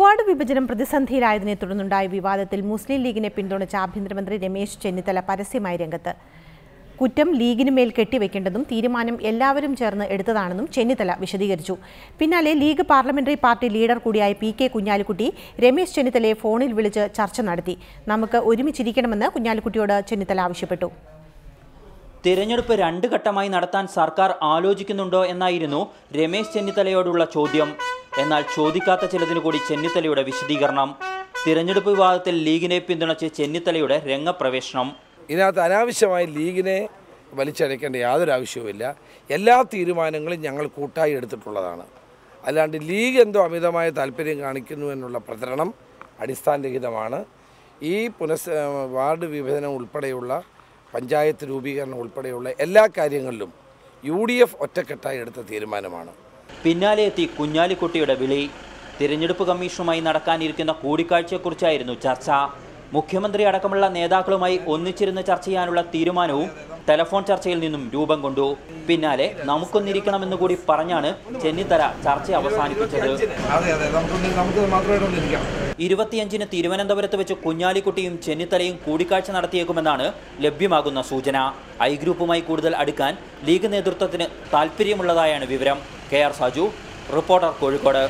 Ward വിഭജനം പ്രതിസന്ധിയിലായതിനെ തുടർന്നുണ്ടായ വിവാദത്തിൽ മുസ്ലിം ലീഗിനെ പിന്തുണച്ച ആഭ്യന്തരമന്ത്രി രമേശ് ചെന്നിത്തല പരസ്യമായി രംഗത്ത്. കുറ്റം ലീഗിന് മേൽ കെട്ടിവെക്കേണ്ടതും തീരുമാനം എല്ലാവരും ചേർന്ന് എടുത്തതാണെന്നും ചെന്നിത്തല വിശദീകരിച്ചു. പിന്നാലെ ലീഗ് പാർലമെന്ററി പാർട്ടി ലീഡർ കൂടിയായ പി കെ കുഞ്ഞാലിക്കുട്ടി രമേശ് ചെന്നിത്തലയെ ഫോണിൽ വിളിച്ച് ചർച്ച നടത്തി. നമുക്ക് ഒരുമിച്ചിരിക്കണമെന്ന് കുഞ്ഞാലിക്കുട്ടിയോട് ചെന്നിത്തല ആവശ്യപ്പെട്ടു. തിരഞ്ഞെടുപ്പ് രണ്ട് ഘട്ടമായി നടത്താൻ സർക്കാർ ആലോചിക്കുന്നുണ്ടോ എന്നായിരുന്നു രമേശ് ചെന്നിത്തലയോടുള്ള ചോദ്യം. എന്നാൽ ചോദിക്കാത്ത ചിലതിനു കൂടി ചെന്നിത്തലയുടെ വിശദീകരണം. തിരഞ്ഞെടുപ്പ് വിവാദത്തിൽ ലീഗിനെ പിന്തുണച്ച് ചെന്നിത്തലയുടെ രംഗപ്രവേശനം. ഇതിനകത്ത് അനാവശ്യമായി ലീഗിനെ വലിച്ചഴക്കേണ്ട യാതൊരു ആവശ്യവുമില്ല. എല്ലാ തീരുമാനങ്ങളും ഞങ്ങൾ കൂട്ടായി എടുത്തിട്ടുള്ളതാണ്. അല്ലാണ്ട് ലീഗ് എന്തോ അമിതമായ താല്പര്യം കാണിക്കുന്നു എന്നുള്ള പ്രചരണം അടിസ്ഥാനരഹിതമാണ്. ഈ പുനഃസ് വാർഡ് വിഭജനം ഉൾപ്പെടെയുള്ള പഞ്ചായത്ത് രൂപീകരണം ഉൾപ്പെടെയുള്ള എല്ലാ കാര്യങ്ങളിലും യു ഡി എഫ് ഒറ്റക്കെട്ടായി എടുത്ത തീരുമാനമാണ്. പിന്നാലെ എത്തി കുഞ്ഞാലിക്കുട്ടിയുടെ വിളി. തിരഞ്ഞെടുപ്പ് കമ്മീഷനുമായി നടക്കാനിരിക്കുന്ന കൂടിക്കാഴ്ചയെക്കുറിച്ചായിരുന്നു ചർച്ച. മുഖ്യമന്ത്രി അടക്കമുള്ള നേതാക്കളുമായി ഒന്നിച്ചിരുന്ന് ചർച്ച ചെയ്യാനുള്ള തീരുമാനവും ടെലഫോൺ ചർച്ചയിൽ നിന്നും രൂപം കൊണ്ടു. പിന്നാലെ നമുക്കൊന്നിരിക്കണമെന്ന് കൂടി പറഞ്ഞാണ് ചെന്നിത്തല ചർച്ച അവസാനിപ്പിച്ചത്. ഇരുപത്തിയഞ്ചിന് തിരുവനന്തപുരത്ത് വെച്ച് കുഞ്ഞാലിക്കുട്ടിയും ചെന്നിത്തലയും കൂടിക്കാഴ്ച നടത്തിയേക്കുമെന്നാണ് ലഭ്യമാകുന്ന സൂചന. ഐ ഗ്രൂപ്പുമായി കൂടുതൽ അടുക്കാൻ ലീഗ് നേതൃത്വത്തിന് താൽപ്പര്യമുള്ളതായാണ് വിവരം. K R Saju reporter Kozhikode.